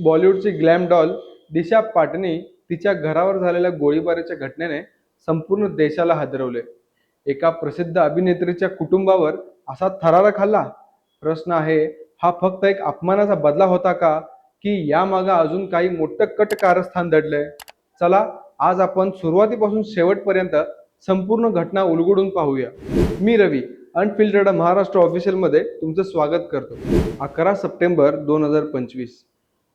बॉलिवूडची glam doll दिशा पाटनी तिच्या घरावर झालेल्या गोळीबाराच्या घटनेने संपूर्ण देशाला हादरवले. एका प्रसिद्ध अभिनेत्रीच्या कुटुंबावर असा थरारा खाल्ला. प्रश्न आहे हा फक्त एक अपमानाचा बदला होता का? की यामागं अजून काही मोठं कट कारस्थान दडलंय? चला आज आपण सुरुवातीपासून शेवटपर्यंत संपूर्ण घटना उलगडून पाहूया. मी रवी अनफिल्टर्ड महाराष्ट्र ऑफिशियलमध्ये तुमचं स्वागत करतो. अकरा सप्टेंबर दोन हजार पंचवीस.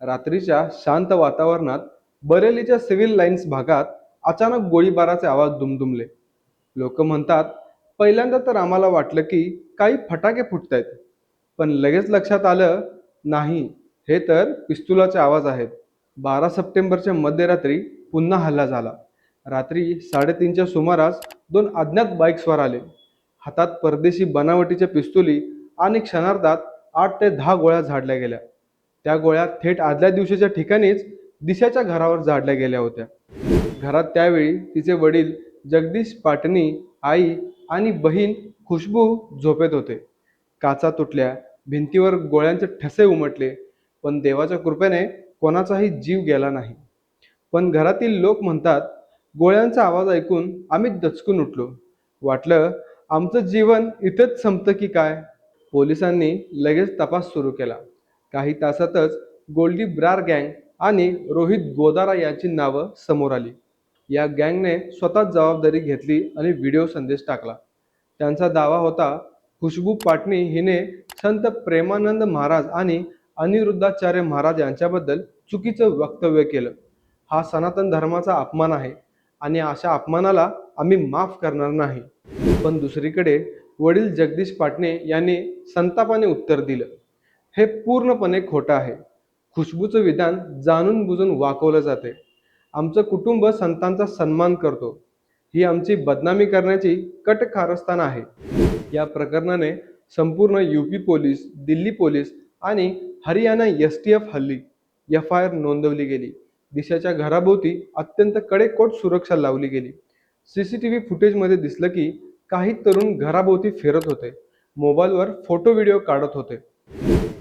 रात्रीच्या शांत वातावरणात बरेलीच्या सिव्हिल लाईन्स भागात अचानक गोळीबाराचे आवाज दुमदुमले. लोक म्हणतात पहिल्यांदा तर आम्हाला वाटलं की काही फटाके फुटतायत पण लगेच लक्षात आलं नाही हे तर पिस्तुलाचे आवाज आहेत. बारा सप्टेंबरच्या मध्यरात्री पुन्हा हल्ला झाला. रात्री साडेतीनच्या सुमारास दोन अज्ञात बाईक्सवर आले. हातात परदेशी बनावटीच्या पिस्तुली आणि क्षणार्धात आठ ते दहा गोळ्या झाडल्या गेल्या. त्या गोळ्या थेट आदल्या दिवशीच्या ठिकाणीच दिशाच्या घरावर झाडल्या गेल्या होत्या. घरात त्यावेळी तिचे वडील जगदीश पाटणी आई आणि बहीण खुशबू झोपेत होते. काचा तुटल्या भिंतीवर गोळ्यांचे ठसे उमटले पण देवाच्या कृपेने कोणाचाही जीव गेला नाही. पण घरातील लोक म्हणतात गोळ्यांचा आवाज ऐकून आम्ही दचकून उठलो. वाटलं आमचं जीवन इथेच संपतं की काय? पोलिसांनी लगेच तपास सुरू केला. काही तासातच गोल्डी ब्रार गँग आणि रोहित गोदारा यांची नावं समोर आली. या गँगने स्वतःच जबाबदारी घेतली आणि व्हिडिओ संदेश टाकला. त्यांचा दावा होता खुशबू पाटणी हिने संत प्रेमानंद महाराज आणि अनिरुद्धाचार्य महाराज यांच्याबद्दल चुकीचं वक्तव्य केलं. हा सनातन धर्माचा अपमान आहे आणि अशा अपमानाला आम्ही माफ करणार नाही. पण दुसरीकडे वडील जगदीश पाटणे यांनी संतापाने उत्तर दिलं. हे पूर्णपणे खोटं आहे. खुशबूचं विधान जाणून बुजून वाकवलं जाते. आमचं कुटुंब संतांचा सन्मान करतो. ही आमची बदनामी करण्याची कट कारस्थान आहे. या प्रकरणाने संपूर्ण यूपी पोलीस दिल्ली पोलीस आणि हरियाणा एस टी एफ हल्ली एफ आय आर नोंदवली गेली. दिशाच्या घराभोवती अत्यंत कडेकोट सुरक्षा लावली गेली. सी सी टी व्ही फुटेजमध्ये दिसलं की काही तरुण घराभोवती फिरत होते. मोबाईलवर फोटो व्हिडिओ काढत होते.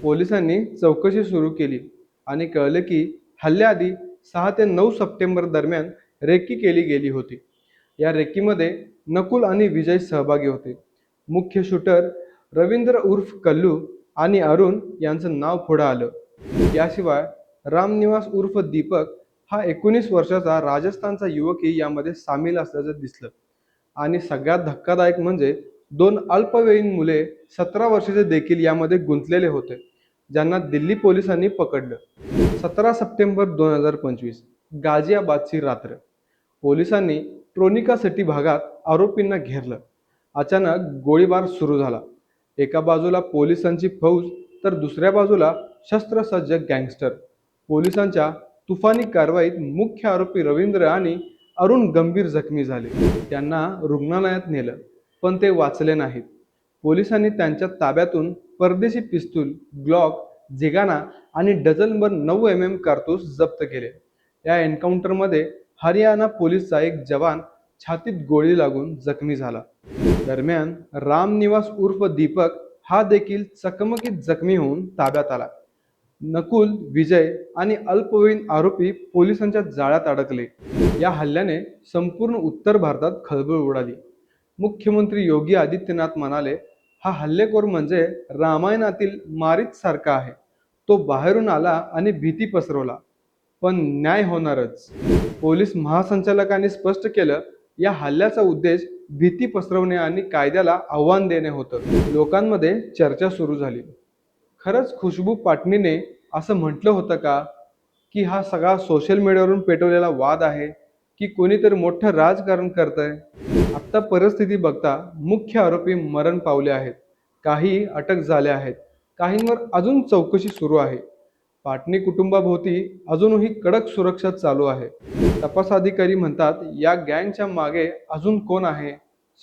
पोलिसांनी चौकशी सुरू केली आणि कळले की हल्ल्याआधी सहा ते नऊ सप्टेंबर दरम्यान रेकी केली गेली होती. या रेकीमध्ये नकुल आणि विजय सहभागी होते. मुख्य शूटर रवींद्र उर्फ कल्लू आणि अरुण यांचं नाव पुढं आलं. याशिवाय रामनिवास उर्फ दीपक हा एकोणीस वर्षाचा राजस्थानचा युवकही यामध्ये सामील असल्याचं दिसलं. आणि सगळ्यात धक्कादायक म्हणजे दोन अल्पवयीन मुले सतरा वर्षाचे देखील यामध्ये गुंतलेले होते. ज्यांना दिल्ली पोलिसांनी पकडलं. सतरा सप्टेंबर दोन हजार पंचवीस गाझियाबादची रात्र. पोलिसांनी ट्रोनिका सिटी भागात आरोपींना घेरलं. अचानक गोळीबार सुरू झाला. एका बाजूला पोलिसांची फौज तर दुसऱ्या बाजूला शस्त्रसज्ज गँगस्टर. पोलिसांच्या तुफानी कारवाईत मुख्य आरोपी रवींद्र आणि अरुण गंभीर जखमी झाले. त्यांना रुग्णालयात नेलं पण ते वाचले नाहीत. पोलिसांनी त्यांच्या ताब्यातून परदेशी पिस्तूल ग्लॉक झिगाना आणि डझनभर नऊ एम एम कारतूस जप्त केले. या एन्काउंटरमध्ये हरियाणा पोलीसचा एक जवान छातीत गोळी लागून जखमी झाला. दरम्यान रामनिवास उर्फ दीपक हा देखील चकमकीत जखमी होऊन ताब्यात आला. नकुल विजय आणि अल्पवयीन आरोपी पोलिसांच्या जाळ्यात अडकले. या हल्ल्याने संपूर्ण उत्तर भारतात खळबळ उडाली. मुख्यमंत्री योगी आदित्यनाथ म्हणाले हा हल्लेखोर म्हणजे रामायणातील मारीच सारखा आहे. तो बाहेरून आला आणि भीती पसरवला. पण न्याय होणारच. पोलीस महासंचालकांनी स्पष्ट केलं या हल्ल्याचा उद्देश भीती पसरवणे आणि कायद्याला आव्हान देणे होतं. लोकांमध्ये चर्चा सुरू झाली. खरंच खुशबू पाटणीने असं म्हटलं होतं का की हा सगळा सोशल मीडियावरून पेटवलेला वाद आहे? की कोणीतरी मोठं राजकारण करतंय. आत्ता परिस्थिती बघता मुख्य आरोपी मरण पावले आहेत. काही अटक झाल्या आहेत. काहींवर अजून चौकशी सुरू आहे. पाटणी कुटुंबाभोवती अजूनही कडक सुरक्षा चालू आहे. तपास अधिकारी म्हणतात या गँगच्या मागे अजून कोण आहे?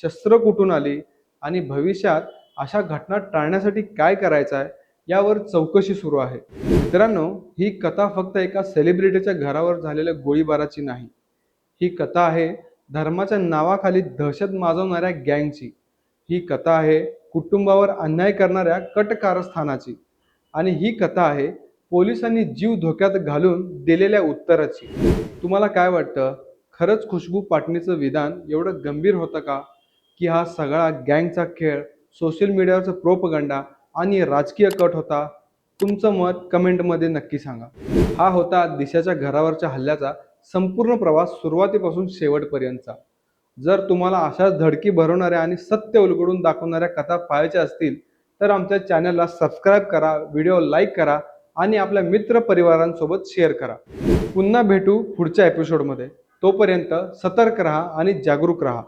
शस्त्र कुठून आली? आणि भविष्यात अशा घटना टाळण्यासाठी काय करायचं आहे यावर चौकशी सुरू आहे. मित्रांनो ही कथा फक्त एका सेलिब्रिटीच्या घरावर झालेल्या गोळीबाराची नाही. ही कथा आहे धर्माच्या नावाखाली दहशत माजवणाऱ्या गँगची. ही कथा आहे कुटुंबावर अन्याय करणाऱ्या कट कारस्थानाची आणि ही कथा आहे पोलिसांनी जीव धोक्यात घालून दिलेल्या उत्तराची. तुम्हाला काय वाटतं? खरंच खुशबू पाटणीचं विधान एवढं गंभीर होतं का? की हा सगळा गँगचा खेळ सोशल मीडियावरचा प्रोपगंडा आणि राजकीय कट होता? तुमचं मत कमेंटमध्ये नक्की सांगा. हा होता दिशाच्या घरावरच्या हल्ल्याचा संपूर्ण प्रवास सुरुवातीपासून शेवटपर्यंतचा. जर तुम्हाला अशाच धडकी भरवणाऱ्या आणि सत्य उलगडून दाखवणाऱ्या कथा पाहायच्या असतील तर आमच्या चॅनलला सबस्क्राईब करा व्हिडिओ लाईक करा आणि आपल्या मित्र परिवारांसोबत शेअर करा. पुन्हा भेटू पुढच्या एपिसोडमध्ये. तोपर्यंत सतर्क राहा आणि जागरूक राहा.